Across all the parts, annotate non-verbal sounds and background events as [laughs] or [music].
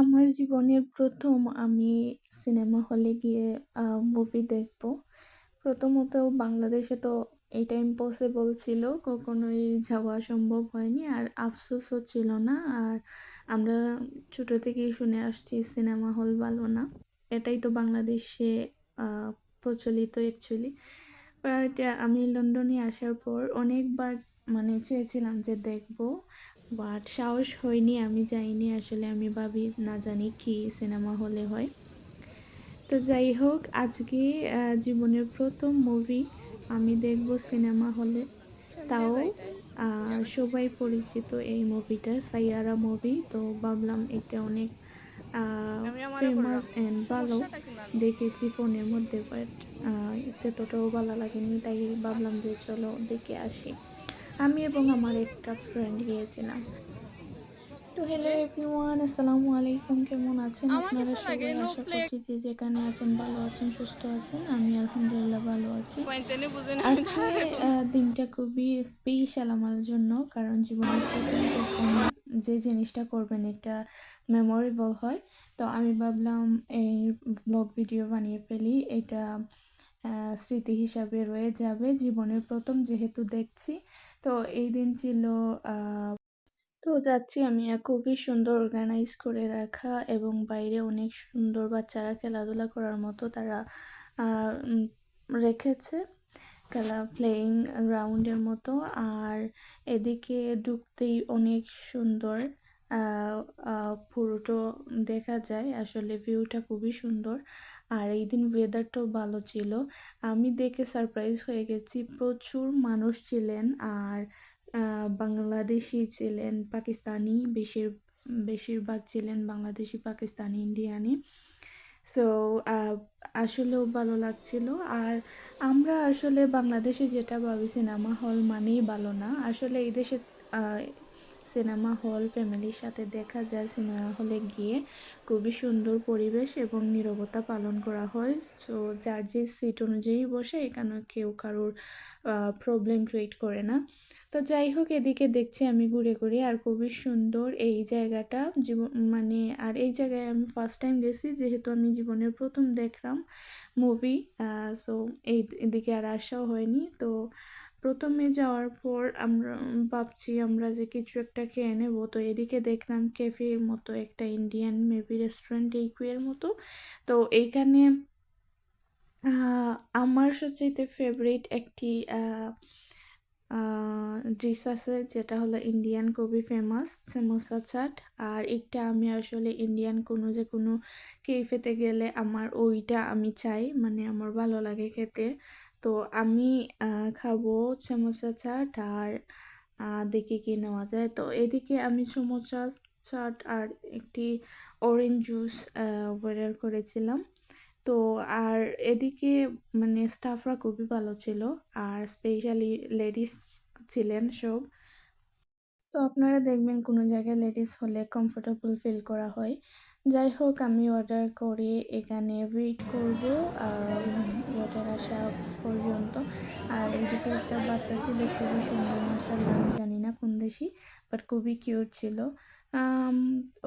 আমার জীবনের প্রথম আমি সিনেমা হলে গিয়ে মুভি দেখব। প্রথমত বাংলাদেশে তো এটা ইম্পসিবল ছিল, কখনোই যাওয়া সম্ভব হয়নি আর আফসোসও ছিল না। আর আমরা ছোটো থেকেই শুনে আসছি, সিনেমা হল ভালো না। এটাই তো বাংলাদেশে প্রচলিত অ্যাকচুয়ালি বাট আমি লন্ডনে আসার পর অনেকবার মানে চেয়েছিলাম যে দেখব। বাট সাহস হয়নি আমি যাইনি। আসলে আমি ভাবি না জানি কি সিনেমা হলে হয়। তো যাই হোক আজকে জীবনের প্রথম মুভি আমি দেখব সিনেমা হলে। তাও সবাই পরিচিত এই মুভিটা সাইয়ারা মুভি তো ভাবলাম এটা অনেক ফেমাস অ্যান্ড ভালো দেখেছি ফোনের মধ্যে বাট এতে তোটাও ভালো লাগেনি। তাই ভাবলাম যে চলো দেখে আসি। আমি এবং আমার একটা ফ্রেন্ড গিয়েছিলাম। তো হ্যালো এভরিওয়ান আসসালামু আলাইকুম কেমন আছেন? আপনারা সবাই আশা করছি যে যেখানে আছেন ভালো আছেন সুস্থ আছেন। আমি আলহামদুলিল্লাহ ভালো আছি। আজকে [laughs] দিনটা খুবই স্পেশাল আমার জন্য কারণ জীবনে যে জিনিসটা করবেন এটা মেমোরেবল হয়। তো আমি ভাবলাম এই ব্লগ ভিডিও বানিয়ে ফেলি এটা স্মৃতি হিসাবে রয়ে যাবে জীবনের প্রথম যেহেতু দেখছি। তো এই দিন ছিল তো যাচ্ছি আমি খুবই সুন্দর অর্গানাইজ করে রাখা এবং বাইরে অনেক সুন্দর বাচ্চারা খেলাধুলা করার মতো তারা রেখেছে। খেলা প্লেয়িং গ্রাউন্ডের মতো। আর এদিকে ঢুকতেই অনেক সুন্দর। পুরোটা দেখা যায়। আসলে ভিউটা খুবই সুন্দর। আর এই দিন ওয়েদারটাও ভালো ছিল। আমি দেখে সারপ্রাইজ হয়ে গেছি। প্রচুর মানুষ ছিলেন আর বাংলাদেশি ছিলেন, পাকিস্তানি বেশির, বেশিরভাগ ছিলেন বাংলাদেশি, পাকিস্তানি, ইন্ডিয়ানি। সো আসলেও ভালো লাগছিল। আর আমরা আসলে বাংলাদেশে যেটা ভাবি, সিনেমা হল মানেই ভালো না। আসলে এই দেশে সিনেমা হল ফ্যামিলির সাথে দেখা যায়। সিনেমা হলে গিয়ে খুবই সুন্দর পরিবেশ এবং নীরবতা পালন করা হয়। তো যার যে সিট অনুযায়ী বসে, এখানে কেউ কারোর প্রবলেম ক্রিয়েট করে না। তো যাই হোক, এদিকে দেখছি আমি ঘুরে ঘুরে আর খুবই সুন্দর এই জায়গাটা। জীবন মানে আর এই জায়গায় আমি ফার্স্ট টাইম গেছি, যেহেতু আমি জীবনের প্রথম দেখলাম মুভি সো এই, এদিকে আর আসাও হয়নি। তো প্রথমে যাওয়ার পর আমরা ভাবছি আমরা যে কিছু একটা খেয়ে নেব। তো এদিকে দেখলাম ক্যাফের মতো একটা ইন্ডিয়ান মেবি রেস্টুরেন্ট এই কুয়ের মতো। তো এইখানে আমার সবচেয়ে ফেভারিট একটি ডিশ আছে যেটা হলো ইন্ডিয়ান খুবই ফেমাস সমোসা চাট আর এটা আমি আসলে ইন্ডিয়ান কোনো যে কোনো কেফেতে গেলে আমার ওইটা আমি চাই মানে আমার ভালো লাগে খেতে। তো আমি খাব সমোসা চাট আর দেখি কি নেওয়া যায়। তো এদিকে আমি সমোসা চাট আর একটি অরেঞ্জ জুস অর্ডার করেছিলাম। তো আর এদিকে মানে স্টাফরা খুবই ভালো ছিল আর স্পেশালি লেডিস ছিলেন সব। তো আপনারা দেখবেন কোনো জায়গায় লেডিস হলে কমফোর্টেবল ফিল করা হয়। যাই হোক, আমি অর্ডার করে এখানে ওয়েট করব অর্ডার আসা পর্যন্ত। আর এদিকে একটা বাচ্চা ছিল, খুবই সুন্দর মাসাল্লাহ আমি জানি না কোন দেশি বাট খুবই কিউট ছিল।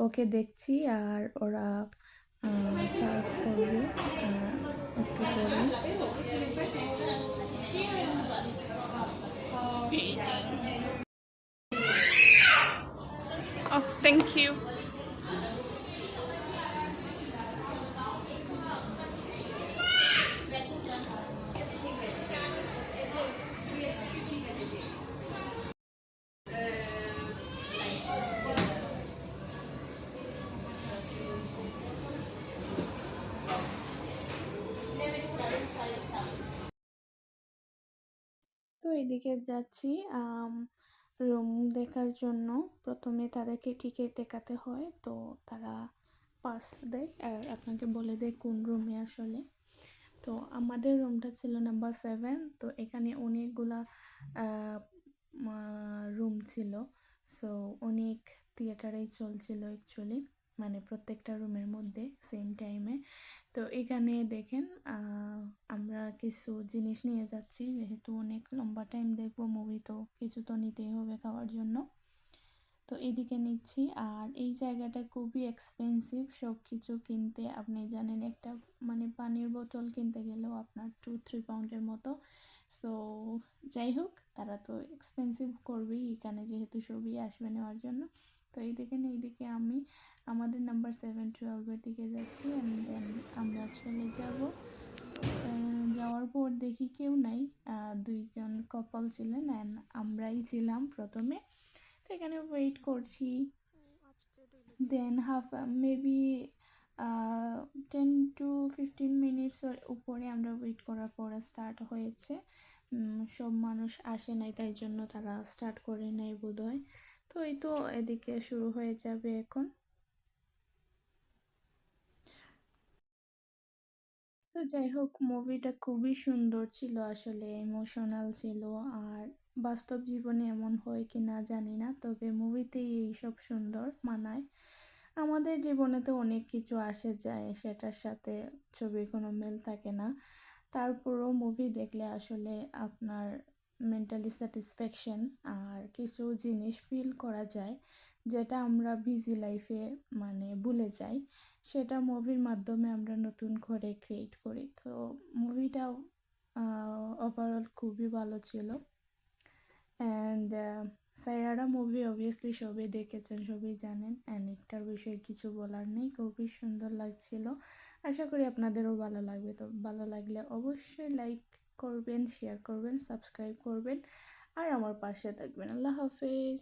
ওকে দেখছি আর ওরা সার্ভ করবে একটু পরে। এদিকে যাচ্ছি রুম দেখার জন্য। প্রথমে তাদেরকে টিকিট দেখাতে হয়, তো তারা পাস দেয়। আর আপনাকে বলে দেয় কোন রুমে আসলে। তো আমাদের রুমটা ছিল নাম্বার সেভেন তো এখানে অনেকগুলা রুম ছিল। সো অনেক থিয়েটারেই চলছিল অ্যাকচুয়ালি মানে প্রত্যেকটা রুমের মধ্যে সেম টাইমে তো এখানে দেখেন আমরা কিছু জিনিস নিয়ে যাচ্ছি। যেহেতু অনেক লম্বা টাইম দেখব মুভি তো কিছু তো নিতেই হবে খাওয়ার জন্য। তো এদিকে নিচ্ছি। আর এই জায়গাটা খুবই এক্সপেন্সিভ সব কিছু কিনতে, আপনি জানেন একটা মানে পানির বোতল কিনতে গেলেও আপনার টু থ্রি পাউন্ডের মতো। সো যাই হোক, তারা তো এক্সপেন্সিভ করবেই। এখানে যেহেতু সবই আসবে নেওয়ার জন্য। তো এইদিকে না এইদিকে আমি আমাদের নাম্বার সেভেন টুয়েলভের দিকে যাচ্ছি দেন আমরা চলে যাব। যাওয়ার পর দেখি কেউ নাই দুইজন কপাল ছিলেন অ্যান্ড আমরাই ছিলাম প্রথমে। তো এখানে ওয়েট করছি। Then half maybe ten to fifteen মিনিটসের উপরে আমরা ওয়েট করার পরে স্টার্ট হয়েছে। সব মানুষ আসে নাই, তাই জন্য তারা স্টার্ট করে নাই বোধহয়। তো এই তো এদিকে শুরু হয়ে যাবে এখন। তো যাই হোক মুভিটা খুবই সুন্দর ছিল, আসলে ইমোশনাল ছিল, আর বাস্তব জীবনে এমন হয় কি না জানি না, তবে মুভিতেই এইসব সুন্দর মানায়। আমাদের জীবনে তো অনেক কিছু আসে যায়, সেটার সাথে ছবির কোনো মিল থাকে না। তারপরও মুভি দেখলে আসলে আপনার মেন্টালি স্যাটিসফ্যাকশন আর কিছু জিনিস ফিল করা যায় যেটা আমরা বিজি লাইফে মানে ভুলে যাই, সেটা মুভির মাধ্যমে আমরা নতুন করে ক্রিয়েট করি। তো মুভিটা ওভারঅল খুবই ভালো ছিল। অ্যান্ড সায়ারা মুভি অবভিয়াসলি সবাই দেখেছেন, সবাই জানেন। অ্যান্ড একটার বিষয়ে কিছু বলার নেই, খুবই সুন্দর লাগছিল। আশা করি আপনাদেরও ভালো লাগবে। তো ভালো লাগলে অবশ্যই লাইক করবেন শেয়ার করবেন সাবস্ক্রাইব করবেন আর আমার পাশে থাকবেন। আল্লাহ হাফেজ।